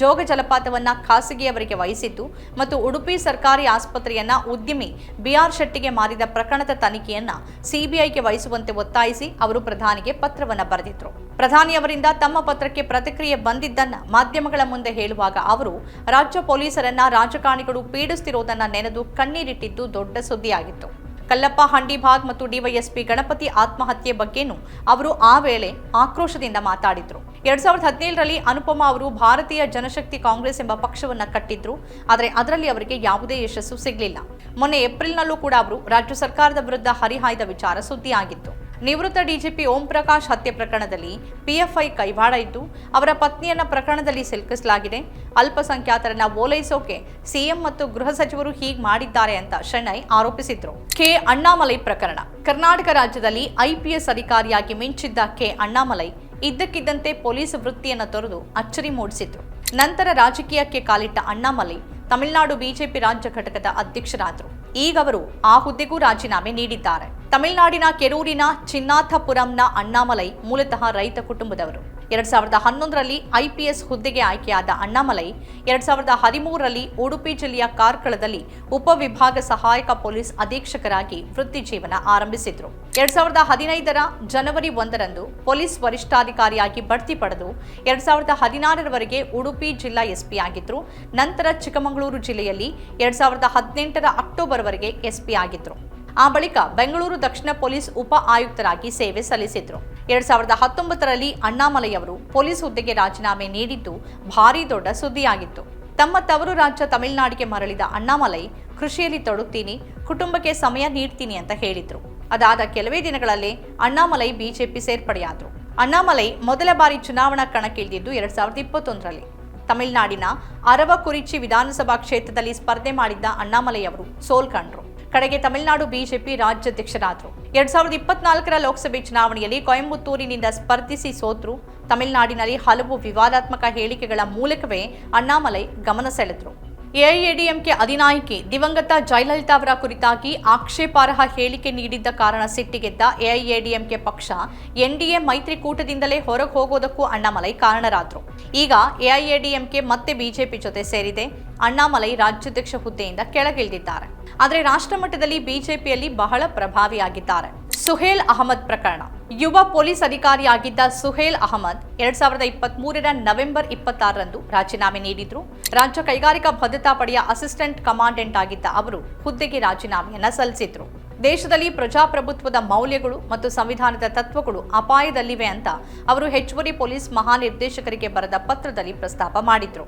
ಜೋಗ ಜಲಪಾತವನ್ನು ಖಾಸಗಿಯವರಿಗೆ ವಹಿಸಿದ್ದು ಮತ್ತು ಉಡುಪಿ ಸರ್ಕಾರಿ ಆಸ್ಪತ್ರೆಯನ್ನ ಉದ್ಯಮಿ ಬಿಆರ್ ಶೆಟ್ಟಿಗೆ ಮಾರಿದ ಪ್ರಕರಣದ ತನಿಖೆಯನ್ನ ಸಿಬಿಐಗೆ ವಹಿಸುವಂತೆ ಒತ್ತಾಯಿಸಿ ಅವರು ಪ್ರಧಾನಿಗೆ ಪತ್ರವನ್ನು ಬರೆದಿದ್ರು. ಪ್ರಧಾನಿಯವರಿಂದ ತಮ್ಮ ಪತ್ರಕ್ಕೆ ಪ್ರತಿಕ್ರಿಯೆ ಬಂದಿದ್ದನ್ನ ಮಾಧ್ಯಮಗಳ ಮುಂದೆ ಹೇಳುವಾಗ ಅವರು, ರಾಜ್ಯ ಪೊಲೀಸರನ್ನ ರಾಜಕಾರಣಿಗಳು ಪೀಡಿಸ್ತಿರೋದನ್ನ ನೆನೆದು ಕಣ್ಣೀರಿಟ್ಟಿದ್ದು ದೊಡ್ಡ ಸುದ್ದಿಯಾಗಿತ್ತು. ಕಲ್ಲಪ್ಪ, ಹಂಡಿಭಾಗ್ ಮತ್ತು ಡಿವೈಎಸ್ಪಿ ಗಣಪತಿ ಆತ್ಮಹತ್ಯೆ ಬಗ್ಗೆನೂ ಅವರು ಆ ವೇಳೆ ಆಕ್ರೋಶದಿಂದ ಮಾತಾಡಿದ್ರು. ಎರಡ್ ಸಾವಿರದ ಹದಿನೇಳರಲ್ಲಿ ಅನುಪಮ ಅವರು ಭಾರತೀಯ ಜನಶಕ್ತಿ ಕಾಂಗ್ರೆಸ್ ಎಂಬ ಪಕ್ಷವನ್ನ ಕಟ್ಟಿದ್ರು. ಆದರೆ ಅದರಲ್ಲಿ ಅವರಿಗೆ ಯಾವುದೇ ಯಶಸ್ಸು ಸಿಗಲಿಲ್ಲ. ಮೊನ್ನೆ ಏಪ್ರಿಲ್ನಲ್ಲೂ ಕೂಡ ಅವರು ರಾಜ್ಯ ಸರ್ಕಾರದ ವಿರುದ್ಧ ಹರಿಹಾಯ್ದ ವಿಚಾರ ಸುದ್ದಿಯಾಗಿತ್ತು. ನಿವೃತ್ತ ಡಿಜಿಪಿ ಓಂ ಪ್ರಕಾಶ್ ಹತ್ಯೆ ಪ್ರಕರಣದಲ್ಲಿ ಪಿಎಫ್ಐ ಕೈವಾಡ ಇದ್ದು ಅವರ ಪತ್ನಿಯನ್ನ ಪ್ರಕರಣದಲ್ಲಿ ಸಿಲುಕಿಸಲಾಗಿದೆ. ಅಲ್ಪಸಂಖ್ಯಾತರನ್ನ ಓಲೈಸೋಕೆ ಸಿಎಂ ಮತ್ತು ಗೃಹ ಸಚಿವರು ಹೀಗೆ ಮಾಡಿದ್ದಾರೆ ಅಂತ ಶೆಣೈ ಆರೋಪಿಸಿದ್ರು. ಕೆ ಅಣ್ಣಾಮಲೈ ಪ್ರಕರಣ. ಕರ್ನಾಟಕ ರಾಜ್ಯದಲ್ಲಿ ಐಪಿಎಸ್ ಅಧಿಕಾರಿಯಾಗಿ ಮಿಂಚಿದ್ದ ಕೆ ಅಣ್ಣಾಮಲೈ ಇದ್ದಕ್ಕಿದ್ದಂತೆ ಪೊಲೀಸ್ ವೃತ್ತಿಯನ್ನು ತೊರೆದು ಅಚ್ಚರಿ ಮೂಡಿಸಿದ್ರು. ನಂತರ ರಾಜಕೀಯಕ್ಕೆ ಕಾಲಿಟ್ಟ ಅಣ್ಣಾಮಲೈ ತಮಿಳುನಾಡು ಬಿಜೆಪಿ ರಾಜ್ಯ ಘಟಕದ ಅಧ್ಯಕ್ಷರಾದರು. ಈಗ ಅವರು ಆ ಹುದ್ದೆಗೂ ರಾಜೀನಾಮೆ ನೀಡಿದ್ದಾರೆ. ತಮಿಳುನಾಡಿನ ಕೆರೂರಿನ ಚಿನ್ನಾಥಪುರಂನ ಅಣ್ಣಾಮಲೈ ಮೂಲತಃ ರೈತ ಕುಟುಂಬದವರು. ಎರಡ್ ಸಾವಿರದ ಹನ್ನೊಂದರಲ್ಲಿ ಐಪಿಎಸ್ ಹುದ್ದೆಗೆ ಆಯ್ಕೆಯಾದ ಅಣ್ಣಾಮಲೈ, ಎರಡ್ ಸಾವಿರದ ಹದಿಮೂರರಲ್ಲಿ ಉಡುಪಿ ಜಿಲ್ಲೆಯ ಕಾರ್ಕಳದಲ್ಲಿ ಉಪವಿಭಾಗ ಸಹಾಯಕ ಪೊಲೀಸ್ ಅಧೀಕ್ಷಕರಾಗಿ ವೃತ್ತಿ ಜೀವನ ಆರಂಭಿಸಿದ್ರು. ಎರಡ್ ಸಾವಿರದ ಹದಿನೈದರ ಜನವರಿ ಒಂದರಂದು ಪೊಲೀಸ್ ವರಿಷ್ಠಾಧಿಕಾರಿಯಾಗಿ ಬಡ್ತಿ ಪಡೆದು ಎರಡ್ ಸಾವಿರದ ಹದಿನಾರರವರೆಗೆ ಉಡುಪಿ ಜಿಲ್ಲಾ ಎಸ್ಪಿ ಆಗಿದ್ರು. ನಂತರ ಚಿಕ್ಕಮಗಳೂರು ಜಿಲ್ಲೆಯಲ್ಲಿ ಎರಡ್ ಸಾವಿರದ ಹದಿನೆಂಟರ ಅಕ್ಟೋಬರ್ವರೆಗೆ ಎಸ್ಪಿ ಆಗಿದ್ರು. ಆ ಬಳಿಕ ಬೆಂಗಳೂರು ದಕ್ಷಿಣ ಪೊಲೀಸ್ ಉಪ ಆಯುಕ್ತರಾಗಿ ಸೇವೆ ಸಲ್ಲಿಸಿದ್ರು. ಎರಡ್ ಸಾವಿರದ ಹತ್ತೊಂಬತ್ತರಲ್ಲಿ ಅಣ್ಣಾಮಲೈ ಅವರು ಪೊಲೀಸ್ ಹುದ್ದೆಗೆ ರಾಜೀನಾಮೆ ನೀಡಿದ್ದು ಭಾರೀ ದೊಡ್ಡ ಸುದ್ದಿಯಾಗಿತ್ತು. ತಮ್ಮ ತವರು ರಾಜ್ಯ ತಮಿಳುನಾಡಿಗೆ ಮರಳಿದ ಅಣ್ಣಾಮಲೈ, ಕೃಷಿಯಲ್ಲಿ ತೊಡುತ್ತೀನಿ ಕುಟುಂಬಕ್ಕೆ ಸಮಯ ನೀಡ್ತೀನಿ ಅಂತ ಹೇಳಿದ್ರು. ಅದಾದ ಕೆಲವೇ ದಿನಗಳಲ್ಲೇ ಅಣ್ಣಾಮಲೈ ಬಿಜೆಪಿ ಸೇರ್ಪಡೆಯಾದರು. ಅಣ್ಣಾಮಲೈ ಮೊದಲ ಬಾರಿ ಚುನಾವಣಾ ಕಣಕ್ಕಿಳಿದಿದ್ದು ಎರಡ್ ಸಾವಿರದ ಇಪ್ಪತ್ತೊಂದರಲ್ಲಿ. ತಮಿಳುನಾಡಿನ ಅರವಕುರಿಚಿ ವಿಧಾನಸಭಾ ಕ್ಷೇತ್ರದಲ್ಲಿ ಸ್ಪರ್ಧೆ ಮಾಡಿದ್ದ ಅಣ್ಣಾಮಲೈ ಅವರು ಸೋಲ್ಕಂಡ್ರು. ಕಡೆಗೆ ತಮಿಳುನಾಡು ಬಿಜೆಪಿ ರಾಜ್ಯಾಧ್ಯಕ್ಷರಾದರು. ಎರಡ್ ಸಾವಿರದ ಇಪ್ಪತ್ನಾಲ್ಕರ ಲೋಕಸಭೆ ಚುನಾವಣೆಯಲ್ಲಿ ಕೊಯಂಬತ್ತೂರಿನಿಂದ ಸ್ಪರ್ಧಿಸಿ ಸೋತರು. ತಮಿಳುನಾಡಿನಲ್ಲಿ ಹಲವು ವಿವಾದಾತ್ಮಕ ಹೇಳಿಕೆಗಳ ಮೂಲಕವೇ ಅಣ್ಣಾಮಲೈ ಗಮನ ಸೆಳೆದ್ರು. ಎಐಎಡಿಎಂಕೆ ಅಧಿನಾಯಕಿ ದಿವಂಗತ ಜಯಲಲಿತಾ ಅವರ ಕುರಿತಾಗಿ ಆಕ್ಷೇಪಾರ್ಹ ಹೇಳಿಕೆ ನೀಡಿದ್ದ ಕಾರಣ ಸಿಟ್ಟಿಗೆದ್ದ ಎಐಎಡಿಎಂಕೆ ಪಕ್ಷ ಎನ್ಡಿಎ ಮೈತ್ರಿಕೂಟದಿಂದಲೇ ಹೊರಗೆ ಹೋಗೋದಕ್ಕೂ ಅಣ್ಣಾಮಲೈ ಕಾರಣರಾದ್ರು. ಈಗ ಎಐಎಡಿಎಂಕೆ ಮತ್ತೆ ಬಿಜೆಪಿ ಜೊತೆ ಸೇರಿದೆ. ಅಣ್ಣಾಮಲೈ ರಾಜ್ಯಾಧ್ಯಕ್ಷ ಹುದ್ದೆಯಿಂದ ಕೆಳಗಿಳಿದಿದ್ದಾರೆ. ಆದರೆ ರಾಷ್ಟ್ರಮಟ್ಟದಲ್ಲಿ ಬಿಜೆಪಿಯಲ್ಲಿ ಬಹಳ ಪ್ರಭಾವಿಯಾಗಿದ್ದಾರೆ. ಸುಹೇಲ್ ಅಹಮದ್ ಪ್ರಕರಣ. ಯುವ ಪೊಲೀಸ್ ಅಧಿಕಾರಿಯಾಗಿದ್ದ ಸುಹೇಲ್ ಅಹಮದ್ ಎರಡ್ ಸಾವಿರದ ಇಪ್ಪತ್ತ್ ಮೂರರ ನವೆಂಬರ್ ಇಪ್ಪತ್ತಾರರಂದು ರಾಜೀನಾಮೆ ನೀಡಿದ್ರು. ರಾಜ್ಯ ಕೈಗಾರಿಕಾ ಭದ್ರತಾ ಪಡೆಯ ಅಸಿಸ್ಟೆಂಟ್ ಕಮಾಂಡೆಂಟ್ ಆಗಿದ್ದ ಅವರು ಹುದ್ದೆಗೆ ರಾಜೀನಾಮೆಯನ್ನ ಸಲ್ಲಿಸಿದ್ರು. ದೇಶದಲ್ಲಿ ಪ್ರಜಾಪ್ರಭುತ್ವದ ಮೌಲ್ಯಗಳು ಮತ್ತು ಸಂವಿಧಾನದ ತತ್ವಗಳು ಅಪಾಯದಲ್ಲಿವೆ ಅಂತ ಅವರು ಹೆಚ್ಚುವರಿ ಪೊಲೀಸ್ ಮಹಾನಿರ್ದೇಶಕರಿಗೆ ಬರೆದ ಪತ್ರದಲ್ಲಿ ಪ್ರಸ್ತಾಪ ಮಾಡಿದ್ರು.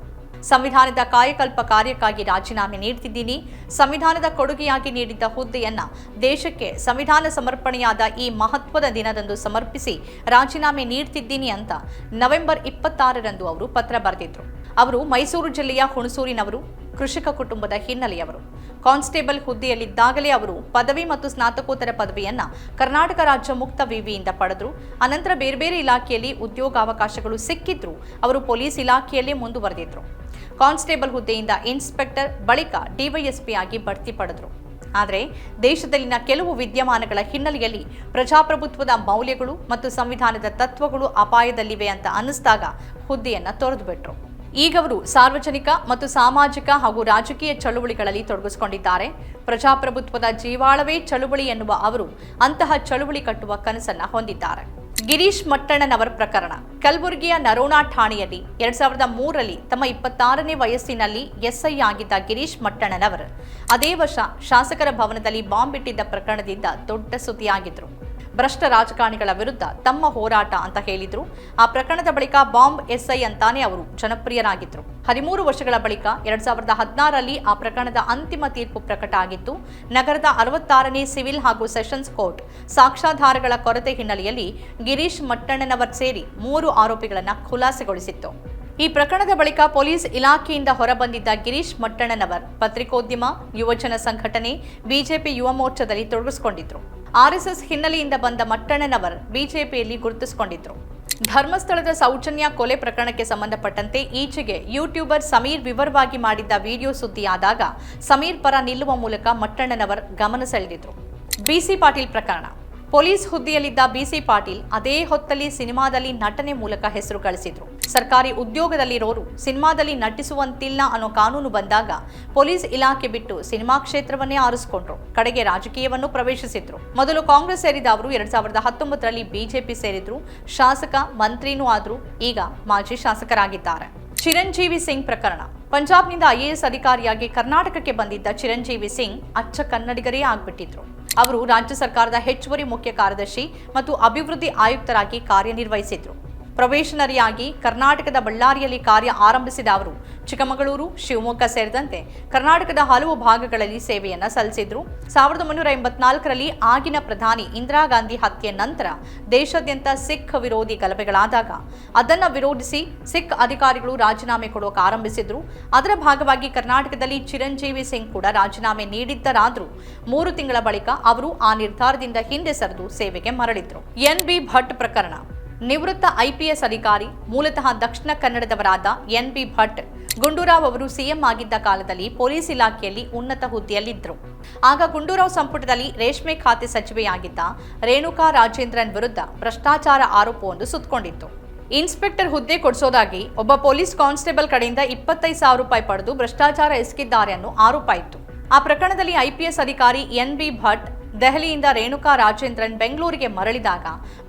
ಸಂವಿಧಾನದ ಕಾಯಕಲ್ಪ ಕಾರ್ಯಕ್ಕಾಗಿ ರಾಜೀನಾಮೆ ನೀಡುತ್ತಿದ್ದೀನಿ ಸಂವಿಧಾನದ ಕೊಡುಗೆಯಾಗಿ ನೀಡಿದ್ದ ಹುದ್ದೆಯನ್ನ ದೇಶಕ್ಕೆ ಸಂವಿಧಾನ ಸಮರ್ಪಣೆಯಾದ ಈ ಮಹತ್ವದ ದಿನದಂದು ಸಮರ್ಪಿಸಿ ರಾಜೀನಾಮೆ ನೀಡ್ತಿದ್ದೀನಿ ಅಂತ ನವೆಂಬರ್ ಇಪ್ಪತ್ತಾರರಂದು ಅವರು ಪತ್ರ ಬರೆದಿದ್ರು. ಅವರು ಮೈಸೂರು ಜಿಲ್ಲೆಯ ಹುಣಸೂರಿನವರು, ಕೃಷಿಕ ಕುಟುಂಬದ ಹಿನ್ನೆಲೆಯವರು. ಕಾನ್ಸ್ಟೇಬಲ್ ಹುದ್ದೆಯಲ್ಲಿದ್ದಾಗಲೇ ಅವರು ಪದವಿ ಮತ್ತು ಸ್ನಾತಕೋತ್ತರ ಪದವಿಯನ್ನ ಕರ್ನಾಟಕ ರಾಜ್ಯ ಮುಕ್ತ ವಿವಿಯಿಂದ ಪಡೆದ್ರು. ಅನಂತರ ಬೇರೆ ಬೇರೆ ಇಲಾಖೆಯಲ್ಲಿ ಉದ್ಯೋಗಾವಕಾಶಗಳು ಸಿಕ್ಕಿದ್ರು ಅವರು ಪೊಲೀಸ್ ಇಲಾಖೆಯಲ್ಲೇ ಮುಂದುವರೆದಿದ್ರು. ಕಾನ್ಸ್ಟೇಬಲ್ ಹುದ್ದೆಯಿಂದ ಇನ್ಸ್ಪೆಕ್ಟರ್ ಬಳಿಕ ಡಿವೈಎಸ್ಪಿ ಆಗಿ ಬಡ್ತಿ ಪಡೆದ್ರು. ಆದರೆ ದೇಶದಲ್ಲಿನ ಕೆಲವು ವಿದ್ಯಮಾನಗಳ ಹಿನ್ನೆಲೆಯಲ್ಲಿ ಪ್ರಜಾಪ್ರಭುತ್ವದ ಮೌಲ್ಯಗಳು ಮತ್ತು ಸಂವಿಧಾನದ ತತ್ವಗಳು ಅಪಾಯದಲ್ಲಿವೆ ಅಂತ ಅನ್ನಿಸಿದಾಗ ಹುದ್ದೆಯನ್ನು ಈಗ ಅವರು ಸಾರ್ವಜನಿಕ ಮತ್ತು ಸಾಮಾಜಿಕ ಹಾಗೂ ರಾಜಕೀಯ ಚಳುವಳಿಗಳಲ್ಲಿ ತೊಡಗಿಸಿಕೊಂಡಿದ್ದಾರೆ. ಪ್ರಜಾಪ್ರಭುತ್ವದ ಜೀವಾಳವೇ ಚಳುವಳಿ ಎನ್ನುವ ಅವರು ಅಂತಹ ಚಳುವಳಿ ಕಟ್ಟುವ ಕನಸನ್ನ ಹೊಂದಿದ್ದಾರೆ. ಗಿರೀಶ್ ಮಟ್ಟಣ್ಣನವರ ಪ್ರಕರಣ. ಕಲಬುರಗಿಯ ನರೋಣಾ ಠಾಣೆಯಲ್ಲಿ ಎರಡ್ ಸಾವಿರದ ಮೂರರಲ್ಲಿ ತಮ್ಮ ಇಪ್ಪತ್ತಾರನೇ ವಯಸ್ಸಿನಲ್ಲಿ ಎಸ್ಐ ಆಗಿದ್ದ ಗಿರೀಶ್ ಮಟ್ಟಣ್ಣನವರು. ಅದೇ ವರ್ಷ ಶಾಸಕರ ಭವನದಲ್ಲಿ ಬಾಂಬ್ ಇಟ್ಟಿದ್ದ ಪ್ರಕರಣದಿಂದ ದೊಡ್ಡ ಸುದ್ದಿಯಾಗಿದ್ರು. ಭ್ರಷ್ಟ ರಾಜಕಾರಣಿಗಳ ವಿರುದ್ಧ ತಮ್ಮ ಹೋರಾಟ ಅಂತ ಹೇಳಿದ್ರು. ಆ ಪ್ರಕರಣದ ಬಳಿಕ ಬಾಂಬ್ ಎಸ್ಐ ಅಂತಾನೆ ಅವರು ಜನಪ್ರಿಯರಾಗಿದ್ರು. ಹದಿಮೂರು ವರ್ಷಗಳ ಬಳಿಕ ಎರಡ್ ಸಾವಿರದ ಹದಿನಾರರಲ್ಲಿ ಆ ಪ್ರಕರಣದ ಅಂತಿಮ ತೀರ್ಪು ಪ್ರಕಟ ಆಗಿತ್ತು ನಗರದ ಅರವತ್ತಾರನೇ ಸಿವಿಲ್ ಹಾಗೂ ಸೆಷನ್ಸ್ ಕೋರ್ಟ್ ಸಾಕ್ಷ್ಯಾಧಾರಗಳ ಕೊರತೆ ಹಿನ್ನೆಲೆಯಲ್ಲಿ ಗಿರೀಶ್ ಮಟ್ಟಣ್ಣನವರ್ ಸೇರಿ ಮೂರು ಆರೋಪಿಗಳನ್ನು ಖುಲಾಸೆಗೊಳಿಸಿತ್ತು. ಈ ಪ್ರಕರಣದ ಬಳಿಕ ಪೊಲೀಸ್ ಇಲಾಖೆಯಿಂದ ಹೊರಬಂದಿದ್ದ ಗಿರೀಶ್ ಮಟ್ಟಣ್ಣನವರ್, ಪತ್ರಿಕೋದ್ಯಮ, ಯುವಜನ ಸಂಘಟನೆ, ಬಿಜೆಪಿ ಯುವ ಮೋರ್ಚಾದಲ್ಲಿ ತೊಡಗಿಸಿಕೊಂಡಿದ್ರು. ಆರ್ಎಸ್ಎಸ್ ಹಿನ್ನೆಲೆಯಿಂದ ಬಂದ ಮಟ್ಟಣ್ಣನವರ್ ಬಿಜೆಪಿಯಲ್ಲಿ ಗುರುತಿಸಿಕೊಂಡಿದ್ರು. ಧರ್ಮಸ್ಥಳದ ಸೌಜನ್ಯ ಕೊಲೆ ಪ್ರಕರಣಕ್ಕೆ ಸಂಬಂಧಪಟ್ಟಂತೆ ಈಚೆಗೆ ಯೂಟ್ಯೂಬರ್ ಸಮೀರ್ ವಿವರವಾಗಿ ಮಾಡಿದ್ದ ವಿಡಿಯೋ ಸುದ್ದಿಯಾದಾಗ ಸಮೀರ್ ಪರ ನಿಲ್ಲುವ ಮೂಲಕ ಮಟ್ಟಣ್ಣನವರ್ ಗಮನ ಸೆಳೆದಿದ್ರು. ಬಿಸಿ ಪಾಟೀಲ್ ಪ್ರಕರಣ. ಪೊಲೀಸ್ ಹುದ್ದೆಯಲ್ಲಿದ್ದ ಬಿಸಿ ಪಾಟೀಲ್ ಅದೇ ಹೊತ್ತಲ್ಲಿ ಸಿನಿಮಾದಲ್ಲಿ ನಟನೆ ಮೂಲಕ ಹೆಸರು ಗಳಿಸಿದ್ರು. ಸರ್ಕಾರಿ ಉದ್ಯೋಗದಲ್ಲಿರೋರು ಸಿನಿಮಾದಲ್ಲಿ ನಟಿಸುವಂತಿಲ್ಲ ಅನ್ನೋ ಕಾನೂನು ಬಂದಾಗ ಪೊಲೀಸ್ ಇಲಾಖೆ ಬಿಟ್ಟು ಸಿನಿಮಾ ಕ್ಷೇತ್ರವನ್ನೇ ಆರಿಸಿಕೊಂಡ್ರು. ಕಡೆಗೆ ರಾಜಕೀಯವನ್ನು ಪ್ರವೇಶಿಸಿದ್ರು. ಮೊದಲು ಕಾಂಗ್ರೆಸ್ ಸೇರಿದ ಅವರು ಎರಡ್ ಸಾವಿರದ ಹತ್ತೊಂಬತ್ತರಲ್ಲಿ ಬಿಜೆಪಿ ಸೇರಿದ್ರು. ಶಾಸಕ ಮಂತ್ರಿನೂ ಆದ್ರು. ಈಗ ಮಾಜಿ ಶಾಸಕರಾಗಿದ್ದಾರೆ. ಚಿರಂಜೀವಿ ಸಿಂಗ್ ಪ್ರಕರಣ. ಪಂಜಾಬ್ನಿಂದ ಐಎಎಸ್ ಅಧಿಕಾರಿಯಾಗಿ ಕರ್ನಾಟಕಕ್ಕೆ ಬಂದಿದ್ದ ಚಿರಂಜೀವಿ ಸಿಂಗ್ ಅಚ್ಚ ಕನ್ನಡಿಗರೇ ಆಗ್ಬಿಟ್ಟಿದ್ರು. ಅವರು ರಾಜ್ಯ ಸರ್ಕಾರದ ಹೆಚ್ಚುವರಿ ಮುಖ್ಯ ಕಾರ್ಯದರ್ಶಿ ಮತ್ತು ಅಭಿವೃದ್ಧಿ ಆಯುಕ್ತರಾಗಿ ಕಾರ್ಯನಿರ್ವಹಿಸಿದ್ರು. ಪ್ರೊಬೇಷನರಿಯಾಗಿ ಕರ್ನಾಟಕದ ಬಳ್ಳಾರಿಯಲ್ಲಿ ಕಾರ್ಯ ಆರಂಭಿಸಿದ ಅವರು ಚಿಕ್ಕಮಗಳೂರು, ಶಿವಮೊಗ್ಗ ಸೇರಿದಂತೆ ಕರ್ನಾಟಕದ ಹಲವು ಭಾಗಗಳಲ್ಲಿ ಸೇವೆಯನ್ನು ಸಲ್ಲಿಸಿದ್ರು. ಸಾವಿರದ ಒಂಬೈನೂರ ಎಂಬತ್ನಾಲ್ಕರಲ್ಲಿ ಆಗಿನ ಪ್ರಧಾನಿ ಇಂದಿರಾ ಗಾಂಧಿ ಹತ್ಯೆ ನಂತರ ದೇಶಾದ್ಯಂತ ಸಿಖ್ ವಿರೋಧಿ ಗಲಭೆಗಳಾದಾಗ ಅದನ್ನು ವಿರೋಧಿಸಿ ಸಿಖ್ ಅಧಿಕಾರಿಗಳು ರಾಜೀನಾಮೆ ಕೊಡೋಕೆ ಆರಂಭಿಸಿದ್ರು. ಅದರ ಭಾಗವಾಗಿ ಕರ್ನಾಟಕದಲ್ಲಿ ಚಿರಂಜೀವಿ ಸಿಂಗ್ ಕೂಡ ರಾಜೀನಾಮೆ ನೀಡಿದ್ದರಾದರೂ ಮೂರು ತಿಂಗಳ ಬಳಿಕ ಅವರು ಆ ನಿರ್ಧಾರದಿಂದ ಹಿಂದೆ ಸರಿದು ಸೇವೆಗೆ ಮರಳಿದ್ರು. ಎನ್ ಬಿ ಭಟ್ ಪ್ರಕರಣ. ನಿವೃತ್ತ ಐಪಿಎಸ್ ಅಧಿಕಾರಿ, ಮೂಲತಃ ದಕ್ಷಿಣ ಕನ್ನಡದವರಾದ ಎನ್ ಬಿ ಭಟ್, ಗುಂಡೂರಾವ್ ಅವರು ಸಿಎಂ ಆಗಿದ್ದ ಕಾಲದಲ್ಲಿ ಪೊಲೀಸ್ ಇಲಾಖೆಯಲ್ಲಿ ಉನ್ನತ ಹುದ್ದೆಯಲ್ಲಿದ್ದರು. ಆಗ ಗುಂಡೂರಾವ್ ಸಂಪುಟದಲ್ಲಿ ರೇಷ್ಮೆ ಖಾತೆ ಸಚಿವೆಯಾಗಿದ್ದ ರೇಣುಕಾ ರಾಜೇಂದ್ರನ್ ವಿರುದ್ಧ ಭ್ರಷ್ಟಾಚಾರ ಆರೋಪವೊಂದು ಸುತ್ತಕೊಂಡಿತ್ತು. ಇನ್ಸ್ಪೆಕ್ಟರ್ ಹುದ್ದೆ ಕೊಡಿಸೋದಾಗಿ ಒಬ್ಬ ಪೊಲೀಸ್ ಕಾನ್ಸ್ಟೇಬಲ್ ಕಡೆಯಿಂದ ಇಪ್ಪತ್ತೈದು ಸಾವಿರ ರೂಪಾಯಿ ಪಡೆದು ಭ್ರಷ್ಟಾಚಾರ ಎಸಗಿದ್ದಾರೆ ಅನ್ನೋ ಆರೋಪ ಇತ್ತು. ಆ ಪ್ರಕರಣದಲ್ಲಿ ಐಪಿಎಸ್ ಅಧಿಕಾರಿ ಎನ್ ಬಿ ಭಟ್ ದೆಹಲಿಯಿಂದ ರೇಣುಕಾ ರಾಜೇಂದ್ರನ್ ಬೆಂಗಳೂರಿಗೆ ಮರಳಿದಾಗ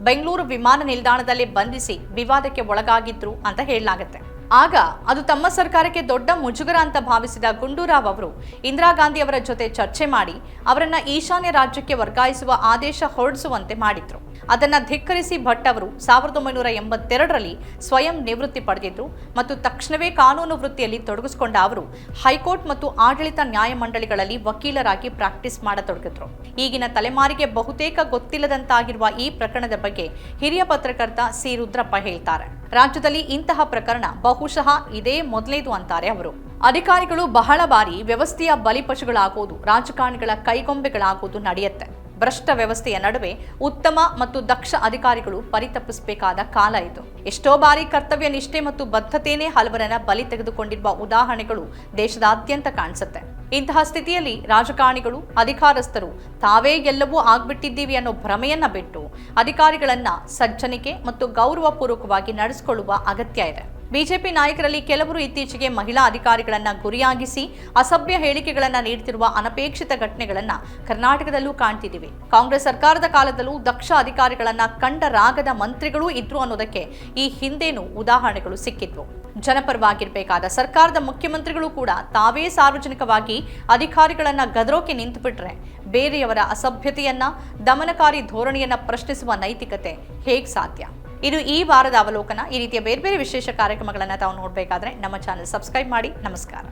ಬೆಂಗಳೂರು ವಿಮಾನ ನಿಲ್ದಾಣದಲ್ಲಿ ಬಂಧಿಸಿ ವಿವಾದಕ್ಕೆ ಒಳಗಾಗಿದ್ರು ಅಂತ ಹೇಳಲಾಗುತ್ತೆ. ಆಗ ಅದು ತಮ್ಮ ಸರ್ಕಾರಕ್ಕೆ ದೊಡ್ಡ ಮುಜುಗರ ಅಂತ ಭಾವಿಸಿದ ಗುಂಡೂರಾವ್ ಅವರು ಇಂದಿರಾ ಗಾಂಧಿ ಅವರ ಜೊತೆ ಚರ್ಚೆ ಮಾಡಿ ಅವರನ್ನ ಈಶಾನ್ಯ ರಾಜ್ಯಕ್ಕೆ ವರ್ಗಾಯಿಸುವ ಆದೇಶ ಹೊರಡಿಸುವಂತೆ ಮಾಡಿದ್ರು. ಅದನ್ನ ಧಿಕ್ಕರಿಸಿ ಭಟ್ ಅವರು ಸಾವಿರದ ಒಂಬೈನೂರ ಎಂಬತ್ತೆರಡರಲ್ಲಿ ಸ್ವಯಂ ನಿವೃತ್ತಿ ಪಡೆದಿದ್ರು ಮತ್ತು ತಕ್ಷಣವೇ ಕಾನೂನು ವೃತ್ತಿಯಲ್ಲಿ ತೊಡಗಿಸಿಕೊಂಡ ಅವರು ಹೈಕೋರ್ಟ್ ಮತ್ತು ಆಡಳಿತ ನ್ಯಾಯಮಂಡಳಿಗಳಲ್ಲಿ ವಕೀಲರಾಗಿ ಪ್ರಾಕ್ಟೀಸ್ ಮಾಡತೊಡಗಿದ್ರು. ಈಗಿನ ತಲೆಮಾರಿಗೆ ಬಹುತೇಕ ಗೊತ್ತಿಲ್ಲದಂತಾಗಿರುವ ಈ ಪ್ರಕರಣದ ಬಗ್ಗೆ ಹಿರಿಯ ಪತ್ರಕರ್ತ ಸಿ ರುದ್ರಪ್ಪ ಹೇಳ್ತಾರೆ. ರಾಜ್ಯದಲ್ಲಿ ಇಂತಹ ಪ್ರಕರಣ ಬಹುಶಃ ಇದೇ ಮೊದಲೇದು ಅಂತಾರೆ ಅವರು. ಅಧಿಕಾರಿಗಳು ಬಹಳ ಬಾರಿ ವ್ಯವಸ್ಥೆಯ ಬಲಿಪಶುಗಳಾಗುವುದು ರಾಜಕಾರಣಿಗಳ ಕೈಗೊಂಬೆಗಳಾಗುವುದು ನಡೆಯುತ್ತೆ. ಭ್ರಷ್ಟ ವ್ಯವಸ್ಥೆಯ ನಡುವೆ ಉತ್ತಮ ಮತ್ತು ದಕ್ಷ ಅಧಿಕಾರಿಗಳು ಪರಿತಪಿಸಬೇಕಾದ ಕಾಲ ಇದು. ಎಷ್ಟೋ ಬಾರಿ ಕರ್ತವ್ಯ ನಿಷ್ಠೆ ಮತ್ತು ಬದ್ಧತೆಯೇ ಹಲವರನ್ನ ಬಲಿ ತೆಗೆದುಕೊಂಡಿರುವ ಉದಾಹರಣೆಗಳು ದೇಶದಾದ್ಯಂತ ಕಾಣಿಸುತ್ತೆ. ಇಂತಹ ಸ್ಥಿತಿಯಲ್ಲಿ ರಾಜಕಾರಣಿಗಳು, ಅಧಿಕಾರಸ್ಥರು ತಾವೇ ಎಲ್ಲವೂ ಆಗ್ಬಿಟ್ಟಿದ್ದೀವಿ ಅನ್ನೋ ಭ್ರಮೆಯನ್ನ ಬಿಟ್ಟು ಅಧಿಕಾರಿಗಳನ್ನ ಸಜ್ಜನಿಕೆ ಮತ್ತು ಗೌರವಪೂರ್ವಕವಾಗಿ ನಡೆಸಿಕೊಳ್ಳುವ ಅಗತ್ಯ ಇದೆ. ಬಿಜೆಪಿ ನಾಯಕರಲ್ಲಿ ಕೆಲವರು ಇತ್ತೀಚೆಗೆ ಮಹಿಳಾ ಅಧಿಕಾರಿಗಳನ್ನು ಗುರಿಯಾಗಿಸಿ ಅಸಭ್ಯ ಹೇಳಿಕೆಗಳನ್ನು ನೀಡುತ್ತಿರುವ ಅನಪೇಕ್ಷಿತ ಘಟನೆಗಳನ್ನು ಕರ್ನಾಟಕದಲ್ಲೂ ಕಾಣ್ತಿದ್ದೀವಿ ಕಾಂಗ್ರೆಸ್ ಸರ್ಕಾರದ ಕಾಲದಲ್ಲೂ ದಕ್ಷ ಅಧಿಕಾರಿಗಳನ್ನು ಕಂಡ ರಾಗದ ಮಂತ್ರಿಗಳೂ ಇದ್ರು ಅನ್ನೋದಕ್ಕೆ ಈ ಹಿಂದೇನು ಉದಾಹರಣೆಗಳು ಸಿಕ್ಕಿದ್ವು. ಜನಪರವಾಗಿರಬೇಕಾದ ಸರ್ಕಾರದ ಮುಖ್ಯಮಂತ್ರಿಗಳು ಕೂಡ ತಾವೇ ಸಾರ್ವಜನಿಕವಾಗಿ ಅಧಿಕಾರಿಗಳನ್ನು ಗದರೋಕೆ ನಿಂತುಬಿಟ್ರೆ ಬೇರೆಯವರ ಅಸಭ್ಯತೆಯನ್ನ, ದಮನಕಾರಿ ಧೋರಣೆಯನ್ನ ಪ್ರಶ್ನಿಸುವ ನೈತಿಕತೆ ಹೇಗೆ ಸಾಧ್ಯ? ಇದು ಈ ವಾರದ ಅವಲೋಕನ. ಈ ರೀತಿಯ ಬೇರೆ ಬೇರೆ ವಿಶೇಷ ಕಾರ್ಯಕ್ರಮಗಳನ್ನು ತಾವು ನೋಡಬೇಕಾದ್ರೆ ನಮ್ಮ ಚಾನೆಲ್ ಸಬ್ಸ್ಕ್ರೈಬ್ ಮಾಡಿ. ನಮಸ್ಕಾರ.